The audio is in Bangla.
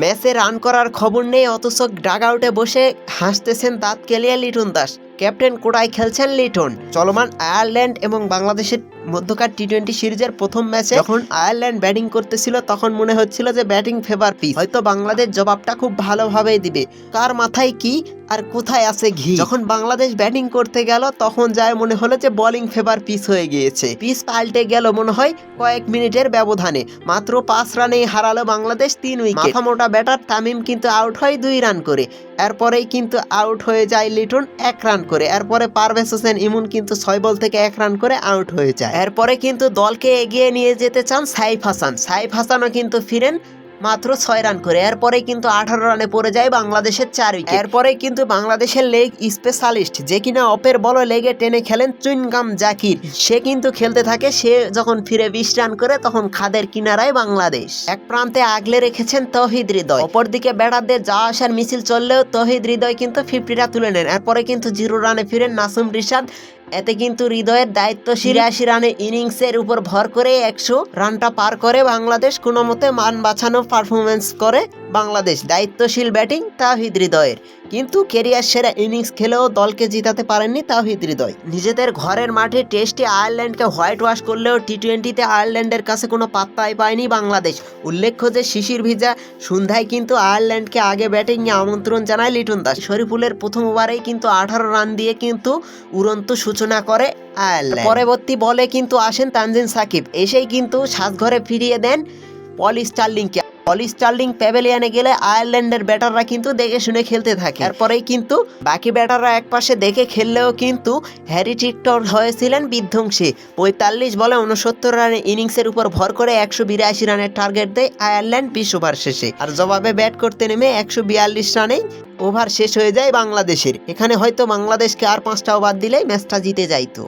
ম্যাচে রান করার খবর নেই অথচ ডাগ আউটে বসে হাসতেছেন দাঁত কেলিয়া লিটন দাস। ক্যাপ্টেন কোটায় খেলছেন লিটন। চলমান আয়ারল্যান্ড এবং বাংলাদেশের মধ্যকার টি টোয়েন্টি সিরিজের প্রথম ম্যাচে যখন আয়ারল্যান্ড ব্যাটিং করতেছিল তখন মনে হচ্ছিল যে ব্যাটিং ফেভার পিস হয়তো বাংলাদেশ জবাবটা খুব ভালোভাবেই দিবে। কার মাথায় কি আর কোথায় আছে ঘি? যখন বাংলাদেশ ব্যাটিং করতে গেল তখন যায় মনে হলো যে বোলিং ফেভার পিস হয়ে গিয়েছে। পিস পাল্টে গেল মনে হয় কয়েক মিনিটের ব্যবধানে। মাত্র পাঁচ রানেই হারালো বাংলাদেশ তিন উইকেট। মাথা মোটা ব্যাটার তামিম কিন্তু আউট হয় দুই রান করে। এরপরেই কিন্তু আউট হয়ে যায় লিটন এক রান করে, এরপরে পারভেজ হোসেন ইমুন কিন্তু ছয় বল থেকে এক রান করে আউট হয়ে যায়। এরপরে কিন্তু দলকে এগিয়ে নিয়ে যেতে চান সাইফ হাসান। সাইফ হাসানও কিন্তু ফিরেন মাত্র ছয় রান করে। এরপরে কিন্তু আঠারো রানে পড়ে যায় বাংলাদেশের চার উইকেট এরপরে কিন্তু বাংলাদেশের লেগ স্পেশালিস্ট যে কিনা অপের বল লেগে টেনে খেলেন চুইনগাম জাকির। সে কিন্তু খেলতে থাকে, সে যখন ফিরে বিশ রান করে তখন খাদের কিনারায় বাংলাদেশ। এক প্রান্তে আগলে রেখেছেন তহিদ হৃদয়। অপরদিকে ব্যাটারদের যাওয়া আসার মিছিল চললেও তহিদ হৃদয় কিন্তু ফিফটিটা তুলে নেন। এরপরে কিন্তু জিরো রানে ফিরেন নাসুম রিশাদ। এতে কিন্তু হৃদয়ের দায়িত্ব সিরাশি রানে ইনিংসের উপর ভর করে একশো রানটা পার করে বাংলাদেশ কোনো মতে মান বাঁচানো পারফরমেন্স করে। বাংলাদেশ দায়িত্বশীল ব্যাটিং তাহিদ হৃদয়ের। কিন্তু কেরিয়ার সেরা ইনিংস খেলেও দলকে জিতাতে পারেননি তাহিদ হৃদয়। নিজেদের ঘরের মাঠে টেস্টে আয়ারল্যান্ডকে হোয়াইট ওয়াশ করলেও টি টোয়েন্টিতে আয়ারল্যান্ডের কাছে কোনো পাত্তাই পায়নি বাংলাদেশ। উল্লেখ্য যে শিশির ভিজা সন্ধ্যায় কিন্তু আয়ারল্যান্ডকে আগে ব্যাটিংয়ে আমন্ত্রণ জানায় লিটন দাস। শরীফুলের প্রথম ওভারেই কিন্তু আঠারো রান দিয়ে কিন্তু উড়ন্ত সূচনা করে আয়ারল্যান্ড। পরবর্তী বলে কিন্তু আসেন তানজিন সাকিব। এসেই কিন্তু সাজঘরে ফিরিয়ে দেন পল স্টার্লিংকে। পল স্টার্লিং প্যাভেলিয়ানে গেলে আয়ারল্যান্ডের ব্যাটাররা কিন্তু দেখে শুনে খেলতে থাকে। এরপরেই কিন্তু বাকি ব্যাটাররা এক পাশে দেখে খেললেও কিন্তু হ্যারি টিকটর হয়েছিলেন বিধ্বংসী। পঁয়তাল্লিশ বলে উনসত্তর রানের ইনিংসের উপর ভর করে একশো বিরাশি রানের টার্গেট দেয় আয়ারল্যান্ড বিশ ওভার শেষে। আর জবাবে ব্যাট করতে নেমে একশো বিয়াল্লিশ রানেই ওভার শেষ হয়ে যায় বাংলাদেশের। এখানে হয়তো বাংলাদেশকে আর পাঁচটা ওভার দিলেই ম্যাচটা জিতে যাইতো।